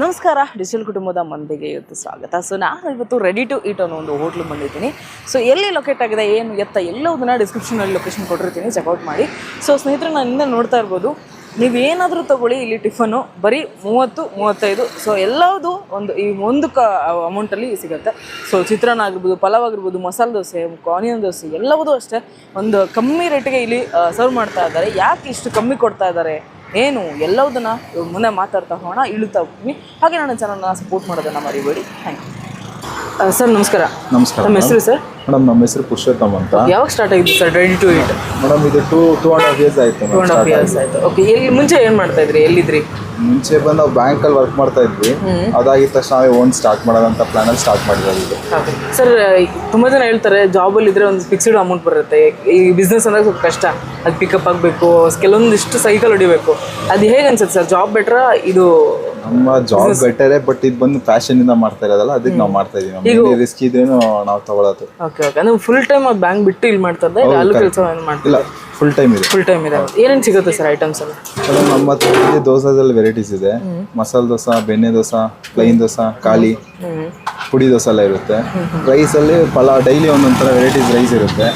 ನಮಸ್ಕಾರ ಡಿಜಿಟಲ್ ಕುಟುಂಬದ ಮಂದಿಗೆ ಇವತ್ತು ಸ್ವಾಗತ. ಸೊ ನಾನು ಇವತ್ತು ರೆಡಿ ಟು ಈಟ್ ಅನ್ನೋ ಒಂದು ಹೋಟ್ಲು ಬಂದಿದ್ದೀನಿ. ಸೊ ಎಲ್ಲಿ ಲೊಕೇಟ್ ಆಗಿದೆ, ಏನು, ಎತ್ತ ಎಲ್ಲವುದನ್ನ ಡಿಸ್ಕ್ರಿಪ್ಷನಲ್ಲಿ ಲೊಕೇಶನ್ ಕೊಟ್ಟಿರ್ತೀನಿ. ಚೆಕ್ಔಟ್ ಮಾಡಿ. ಸೊ ಸ್ನೇಹಿತರು, ನಾನು ಹಿಂದೆ ನೋಡ್ತಾ ಇರ್ಬೋದು, ನೀವು ಏನಾದರೂ ತಗೊಳ್ಳಿ, ಇಲ್ಲಿ ಟಿಫನು, ಬರೀ ಮೂವತ್ತು, ಮೂವತ್ತೈದು. ಸೊ ಎಲ್ಲವುದು ಒಂದು, ಈ ಒಂದು ಕ ಅಮೌಂಟಲ್ಲಿ ಸಿಗುತ್ತೆ. ಸೊ ಚಿತ್ರಾನ್ನ ಆಗಿರ್ಬೋದು, ಪಲಾವ್ ಆಗಿರ್ಬೋದು, ಮಸಾಲೆ ದೋಸೆ ಆನಿಯನ್ ದೋಸೆ, ಎಲ್ಲವೂ ಅಷ್ಟೇ. ಒಂದು ಕಮ್ಮಿ ರೇಟಿಗೆ ಇಲ್ಲಿ ಸರ್ವ್ ಮಾಡ್ತಾ ಇದ್ದಾರೆ. ಯಾಕೆ ಇಷ್ಟು ಕಮ್ಮಿ ಕೊಡ್ತಾ ಇದ್ದಾರೆ? ಏನು ಎಲ್ಲವುದನ್ನು ಮುಂದೆ ಮಾತಾಡ್ತಾ ಹೋಗೋಣ ಇಳುತ್ತಾ ಹೋಗ್ತೀನಿ ಹಾಗೆ ನನ್ನ ಚಾನಲ್ನ ಸಪೋರ್ಟ್ ಮಾಡೋದನ್ನ ಮರಿಬೇಡಿ. ಥ್ಯಾಂಕ್ ಯು ಸರ್ ನಮಸ್ಕಾರ. ನಮಸ್ಕಾರ ನಮ್ಮ ಹೆಸರು ಸರ್? ಮೇಡಮ್ ನಮ್ಮ ಹೆಸರು ಪುರುಷೋತ್ತಮ್ ಅಂತ. ಯಾವಾಗ ಸ್ಟಾರ್ಟ್ ಆಗಿದ್ದು sir ready to eat madam ಇದು two two and half years ಆಯಿತು ಟೂ ಆ್ಯಂಡ್ ಹಾಫ್ ಇಯರ್ಸ್ ಆಯಿತು. ಓಕೆ ಇಲ್ಲಿ ಮುಂಚೆ ಏನು ಮಾಡ್ತಾ ಇದ್ರಿ ಎಲ್ಲಿದ್ರಿ? ಮುಂಚೆ ಬಂದು ನಾವು ಬ್ಯಾಂಕಲ್ಲಿ ವರ್ಕ್ ಮಾಡ್ತಾ ಇದ್ವಿ. ಅದಾಗಿದ ತಕ್ಷಣ ನಾವೇ ಓನ್ ಸ್ಟಾರ್ಟ್ ಮಾಡೋದಂತ ಪ್ಲಾನಲ್ಲಿ ಸ್ಟಾರ್ಟ್ ಮಾಡಿರೋದು ಇದು ಓಕೆ ಸರ್ ತುಂಬ ಜನ ಹೇಳ್ತಾರೆ ಜಾಬಲ್ಲಿ ಇದ್ರೆ ಒಂದು ಫಿಕ್ಸ್ಡ್ ಅಮೌಂಟ್ ಬರುತ್ತೆ. ಈ ಬಿಸ್ನೆಸ್ ಅಂದಾಗ ಸ್ವಲ್ಪ ಕಷ್ಟ. ಅದು ಪಿಕಪ್ ಆಗಬೇಕು ಕೆಲವೊಂದಿಷ್ಟು ಸೈಕಲ್ ಹೊಡಿಬೇಕು. ಅದು ಹೇಗೆ ಅನ್ಸುತ್ತೆ ಸರ್ ಜಾಬ್ ಬೆಟ್ರಾ ಇದು ನಮ್ಮ ಜಾಬ್ ಬೆಟರೇ ಬಟ್ ಇದು ಬಂದು ಫ್ಯಾಷನ್ ಇಂದ ಮಾಡ್ತಾ ಇರೋದಲ್ಲ ಅದಕ್ಕೆ ನಾವು ಮಾಡ್ತಾ ಇದೀವಿ. ರಿಸ್ಕ್ ಇದ್ರೇನು ನಾವು ತಗೊಳ್ಳೋದು ಓಕೆ ಓಕೆ ಅಂದ್ರೆ ಫುಲ್ ಟೈಮ್ ಬ್ಯಾಂಕ್ ಬಿಟ್ಟು ಇಲ್ಲಿ ಮಾಡ್ತಾ ಇದ್ದೆ ಇಲ್ಲ ಕೆಲಸ ಏನು ಮಾಡ್ತಿಲ್ಲ ಫುಲ್ ಟೈಮ್ ಇದೆ. ಫುಲ್ ಟೈಮ್ ಇದೆ. ಏನೇನು ಸಿಗುತ್ತೆ ಸರ್ ಐಟಮ್ಸ್ ಎಲ್ಲ? ನಮ್ಮ ಹತ್ರ ದೋಸಾದಲ್ಲಿ ವೆರೈಟೀಸ್ ಇದೆ. ಮಸಾಲೆ ದೋಸೆ ಬೆಣ್ಣೆ ದೋಸೆ ಪ್ಲೈನ್ ದೋಸೆ ಖಾಲಿ. ಪುಡಿ ದೋಸೆ ಎಲ್ಲ ಇರುತ್ತೆ. ರೈಸಲ್ಲಿ ಪಲಾವ್ ಡೈಲಿ ಒಂದೊಂದು ಥರ ವೆರೈಟೀಸ್ ರೈಸ್ ಇರುತ್ತೆ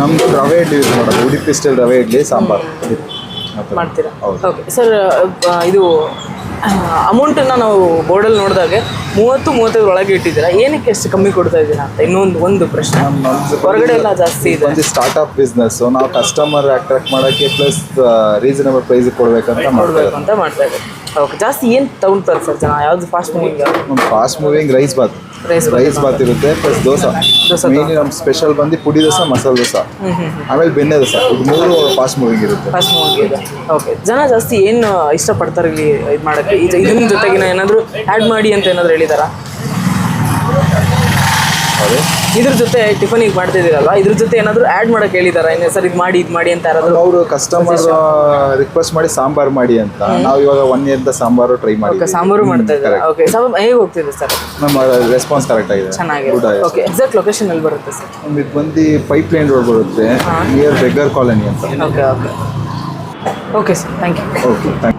ನಮ್ಮದು ರವೆ ಇಡ್ಲಿ ಯೂಸ್ ಮಾಡೋದು. ಉಡುಪಿ ಸ್ಟೈಲ್ ರವೆ ಇಡ್ಲಿ ಸಾಂಬಾರು. ಮಾಡ್ತೀರಾ? ಓಕೆ ಸರ್ ಇದು ಅಮೌಂಟನ್ನು ನಾವು ಬೋರ್ಡಲ್ಲಿ ನೋಡಿದಾಗ ಮೂವತ್ತು ಮೂವತ್ತೈದು ಒಳಗೆ ಇಟ್ಟಿದ್ದೀರಾ? ಏನಕ್ಕೆ ಎಷ್ಟು ಕಮ್ಮಿ ಕೊಡ್ತಾ ಇದ್ದೀರಾ ಅಂತ? ಇನ್ನೊಂದು ಒಂದು ಪ್ರಶ್ನೆ. ಹೊರಗಡೆ ಎಲ್ಲ ಜಾಸ್ತಿ ಇದೆ. ಒಂದು ಸ್ಟಾರ್ಟ್ಅಪ್ ಬಿಸ್ನೆಸ್ ನಾವು ಕಸ್ಟಮರ್ ಅಟ್ರಾಕ್ಟ್ ಮಾಡೋಕ್ಕೆ ಪ್ಲಸ್ ರೀಸನಬಲ್ ಪ್ರೈಸ್ ಕೊಡಬೇಕಂತ ಮಾಡಬೇಕು ಅಂತ ಮಾಡ್ತಾ ಇದ್ದಾರೆ. ಓಕೆ ಜಾಸ್ತಿ ಏನು ತಗೊಳ್ತಾರೆ ಸರ್ ಜನ? ಯಾವುದು fast moving fast moving rice bath. Rice rice bath ಇರುತ್ತೆ ಪ್ಲಸ್ ದೋಸೆ. ಮೇನ್ ನಮ್ಮ ಸ್ಪೆಷಲ್ ಬಂದು ಪುಡಿ ದೋಸೆ ಮಸಾಲೆ ದೋಸೆ. ಆಮೇಲೆ ಬೆಣ್ಣೆ ದೋಸೆ. ಇದು ಮೂರು ಫಾಸ್ಟ್ ಮೂವಿಂಗ್ ಇರುತ್ತೆ. ಫಾಸ್ಟ್ ಮೂವಿಂಗ್ ಇದೆ. ಓಕೆ ಜನ ಜಾಸ್ತಿ ಏನು ಇಷ್ಟಪಡ್ತಾರೆ ಇಲ್ಲಿ ಇದು ಮಾಡೋಕ್ಕೆ? ಇದು ಇದನ್ನ ಜೊತೆಗಿನ ಏನಾದರೂ ಆ್ಯಡ್ ಮಾಡಿ ಅಂತ ಏನಾದರೂ ಹೇಳಿದಾರಾ? ಇದ್ರ ಜೊತೆ ಟಿಫನ್ ಈಗ ಮಾಡ್ತಿದ್ದೀರಲ್ಲ ಇದ್ರ ಜೊತೆ ಏನಾದರೂ ಆ್ಯಡ್ ಮಾಡಕ್ಕೆ ಹೇಳಿದಾರಾ? ಏನು ಸರ್ ಇದು ಮಾಡಿ ಇದು ಮಾಡಿ ಅಂತ ಯಾರಾದರೂ ಅವರು ಕಸ್ಟಮರ್ ರಿಕ್ವೆಸ್ಟ್ ಮಾಡಿ ಸಾಂಬಾರ್ ಮಾಡಿ ಅಂತ. ನಾವು ಇವಾಗ ಒನ್ ಇಯರ್ದ ಸಾಂಬಾರು ಟ್ರೈ ಮಾಡಿ ಸಾಂಬಾರು ಮಾಡ್ತಾ ಇದ್ದಾರೆ? ಓಕೆ ಸಾಂಬಾರು ಹೇಗೆ ಹೋಗ್ತಿದೆ ಸರ್ ನಮ್ಮ ರೆಸ್ಪಾನ್ಸ್ ಕರೆಕ್ಟ್ ಆಗಿದೆ. ಚೆನ್ನಾಗಿದೆ. ಓಕೆ ಎಕ್ಸಾಕ್ಟ್ ಲೊಕೇಶನ್ ಅಲ್ಲಿ ಬರುತ್ತೆ ಸರ್ ಒಂದು ಇದು ಬಂದು ಪೈಪ್ ಲೈನ್ ರೋಡ್ ಬರುತ್ತೆ ನಿಯರ್ ಬೆಗ್ಗರ್ ಕಾಲೋನಿ ಅಂತ. Okay okay okay sir thank you okay thank